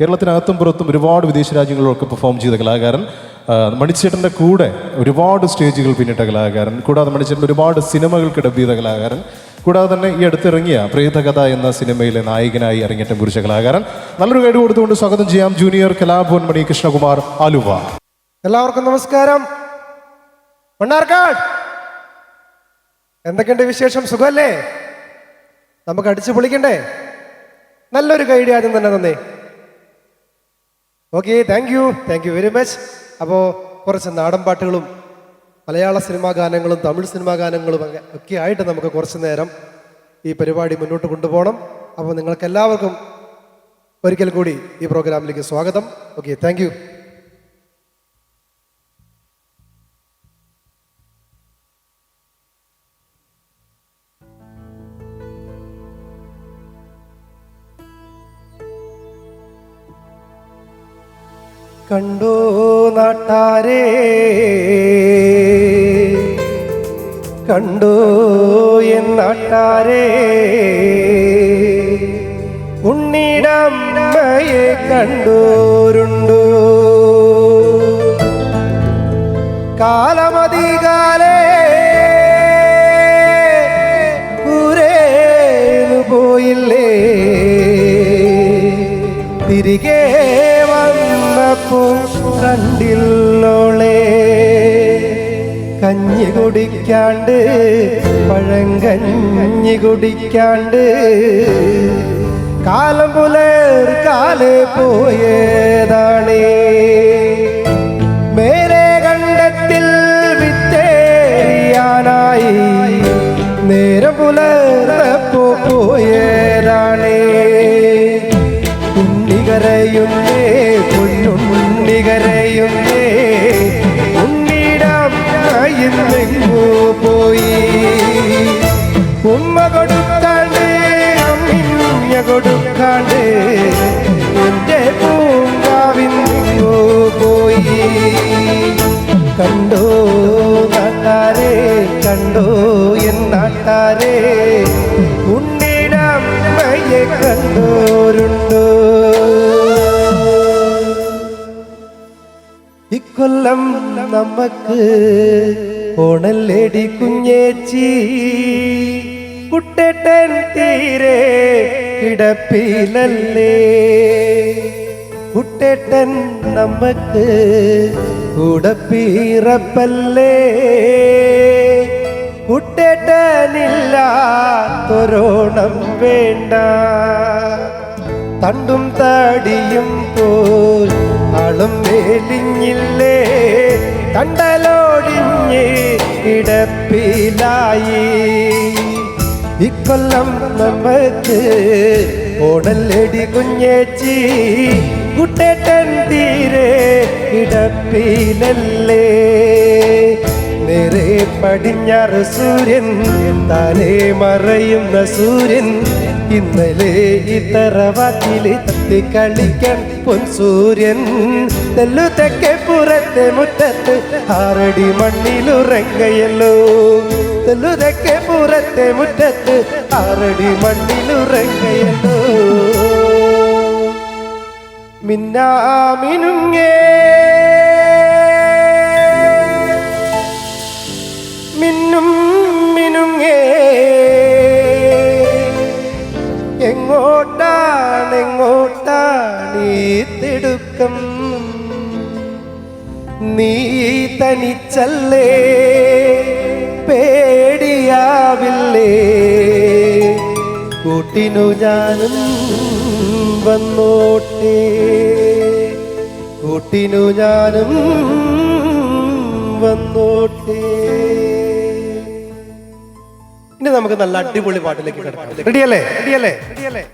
കേരളത്തിനകത്തും പുറത്തും ഒരുപാട് വിദേശ രാജ്യങ്ങളിലൊക്കെ പെർഫോം ചെയ്ത കലാകാരൻ മണിച്ചേട്ടന്റെ കൂടെ ഒരുപാട് സ്റ്റേജുകൾ പിന്നിട്ട കലാകാരൻ കൂടാതെ മണിച്ചേട്ടൻ ഒരുപാട് സിനിമകൾക്ക് ഡബ് ചെയ്ത കലാകാരൻ കൂടാതെ തന്നെ ഈ അടുത്തിറങ്ങിയ പ്രേതകഥ എന്ന സിനിമയിലെ നായകനായി അരങ്ങേറ്റം കുറിച്ച കലാകാരൻ. നല്ലൊരു ഗൈഡ് കൊടുത്തുകൊണ്ട് സ്വാഗതം ചെയ്യാം ജൂനിയർ കലാഭവൻ മണി കൃഷ്ണകുമാർ ആലുവ. എല്ലാവർക്കും നമസ്കാരം. മണ്ണാർക്കാട്. എന്തൊക്കെയുണ്ട് വിശേഷം? സുഖമല്ലേ? നമുക്ക് അടിച്ചു പൊളിക്കണ്ടേ? നല്ലൊരു ഗൈഡ് ആദ്യം തന്നെ തന്നേ. Okay thank you thank you very much അപ്പോൾ കുറച്ച് നാടൻ പാട്ടുകളും മലയാള സിനിമാ ഗാനങ്ങളും തമിഴ് സിനിമാ ഗാനങ്ങളും ഒക്കെ ആയിട്ട് നമുക്ക് കുറച്ച് നേരം ഈ പരിപാടി മുന്നോട്ട് കൊണ്ടുപോകണം. അപ്പോൾ നിങ്ങൾക്കെല്ലാവർക്കും ഒരിക്കൽ കൂടി ഈ പ്രോഗ്രാമിലേക്ക് സ്വാഗതം. ഓക്കെ താങ്ക് കണ്ടോ നാട്ടാരേ. കണ്ടോ എൻ നാട്ടാരേ. ഉണ്ണിടമ്മയെ കണ്ടോരുണ്ടോ. കാലമതികാലേ വന്നപ്പോ കണ്ടില്ലോളെ. കഞ്ഞി കുടിക്കാണ്ട് പഴങ്കഞ്ഞി കുടിക്കാണ്ട്. കാലം പുലർ കാലേ പോയതാണേ. മേലെ കണ്ടത്തിൽ വിത്തേറിയാനായി നേരം പുലർന്നപ്പോ പോയതാണേ. ഉണ്ണികരയുന്നേ പൊന്നുണ്ണികരയുന്നേ ഉണ്ണിടാം പോയി. ഉമ്മ കൊടുക്കാണ്ട് അമ്മിഞ്ഞ കൊടുക്കാണ്ട് എന്റെ പൂങ്കാവിന്നോ പോയി. കണ്ടോ നാട്ടാരെ കണ്ടോ എൻ നാട്ടാരെ ഉണ്ണിടമ്മയെ കണ്ടോരുണ്ടോ? ഇക്കൊല്ലം നമുക്ക് ഓണല്ലേടി കുഞ്ഞേച്ചി. കുട്ടേട്ടൻ തീരെ കിടപ്പിലല്ലേ? കുട്ടേട്ടൻ നമുക്ക് കൂടപ്പീറപ്പല്ലേ കുട്ടേട്ടനില്ലാത്തൊരോണം വേണ്ട. തണ്ടും താടിയും പോൽ ആളും വേലിഞ്ഞില്ലേ തണ്ടലോടിഞ്ഞ് ഇടപ്പിലായി ഇക്കൊല്ലം നമുക്ക് ഓടല്ലടി കുഞ്ഞേച്ചി. കുട്ടേട്ടൻ ഇടപ്പിലല്ലേ നേരെ പടിഞ്ഞാറ് സൂര്യൻ താനേ മറയുന്ന സൂര്യൻ? ഇന്നലെ ഈ തറവാട്ടിലെ തത്തി കളിക്കാൻ പൊൻ സൂര്യൻ. തെല്ലു തെക്കെ പുറത്തെ മുറ്റത്ത് ആറടി മണ്ണിലുറങ്ങയല്ലോ. തെല്ലു തെക്കെ പുറത്തെ മുറ്റത്ത് ആറടി മണ്ണിലുറങ്ങയല്ലോ. മിന്നാമിനുങ്ങേ ഈ തിടുക്കം നീ തനിച്ചല്ലേ പേടിയാവില്ലേ? കൂട്ടിനു ഞാനും വന്നോട്ടേ. കൂട്ടിനു ഞാനും വന്നോട്ടേ. ഇനി നമുക്ക് നല്ല അടിപൊളി പാട്ടിലേക്ക് കിടക്കാം. റെഡിയല്ലേ റെഡിയല്ലേ റെഡിയല്ലേ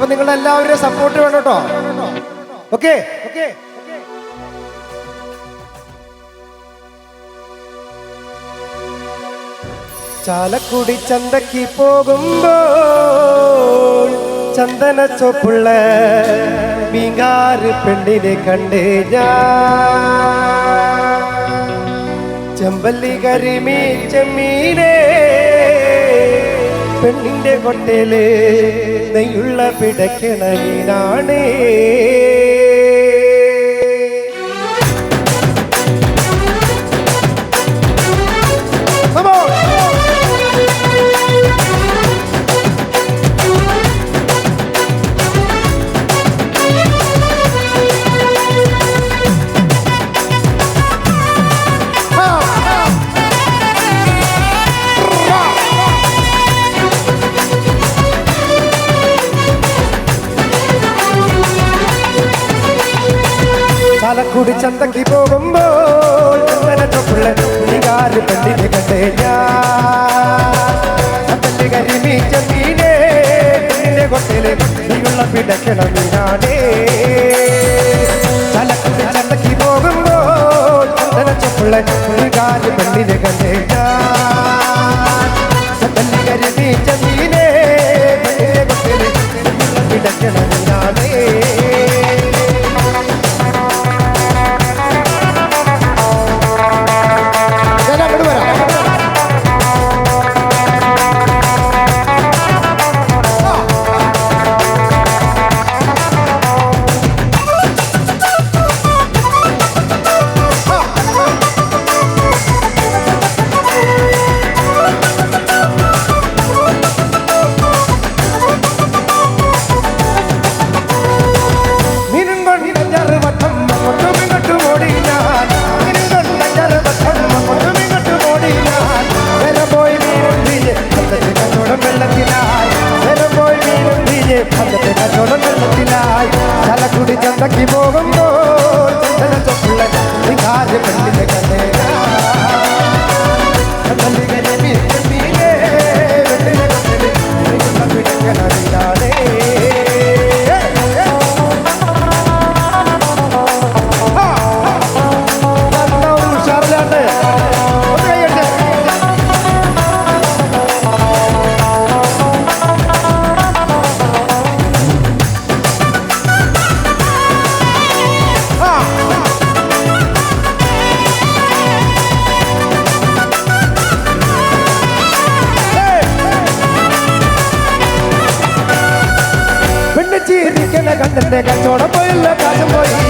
അപ്പൊ നിങ്ങൾ എല്ലാവരുടെ സപ്പോർട്ട് വേണം കേട്ടോ. ഓക്കെ ചാലക്കുടി ചന്തക്ക് പോകുമ്പോ ചന്ദന ചൊപ്പുള്ള മീങ്കാറ് പെണ്ണിനെ കണ്ട് ഞാൻ ചെമ്പല്ലി കരിമീ ചെമ്മീനെ പെണ്ണിന്റെ കൊട്ടയിൽ ചിന്തയുള്ള പിടക്കിണവിനാണേ കൂടി ചന്തക്ക് പോകുമ്പോൾ നീകാറ് പെണ്ണിനെ കണ്ടേ ഞാൻ. കരിമീറ്റ മീനേ പെണ്ണിന്റെ കൊട്ടയിലെ നീയുള്ള പിടക്കണ മീനാണേ ചലക്കുടി ചന്തക്ക് പോകുമ്പോൾ ചന്ദന ചൊപ്പുള്ള നീകാറ് പെണ്ണിനെ കണ്ടേ ഞാൻ. জান ডাকিবো തന്റെ കച്ചവടം പോയില്ല കാശും പോയി.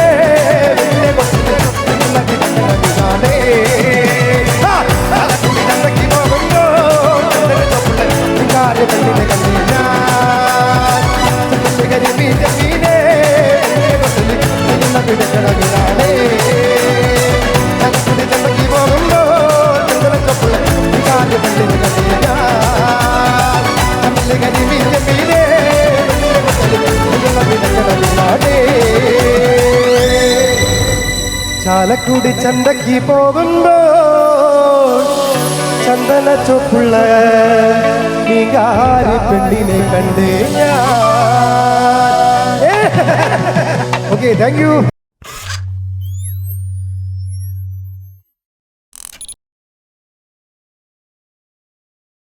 തലക്കൂടി ചന്തക്ക് പോകുമ്പോ ചന്ദന ചൊപ്പുള്ള നീകാരി പെണ്ണിനെ കണ്ടേ ഓക്കെ താങ്ക് യു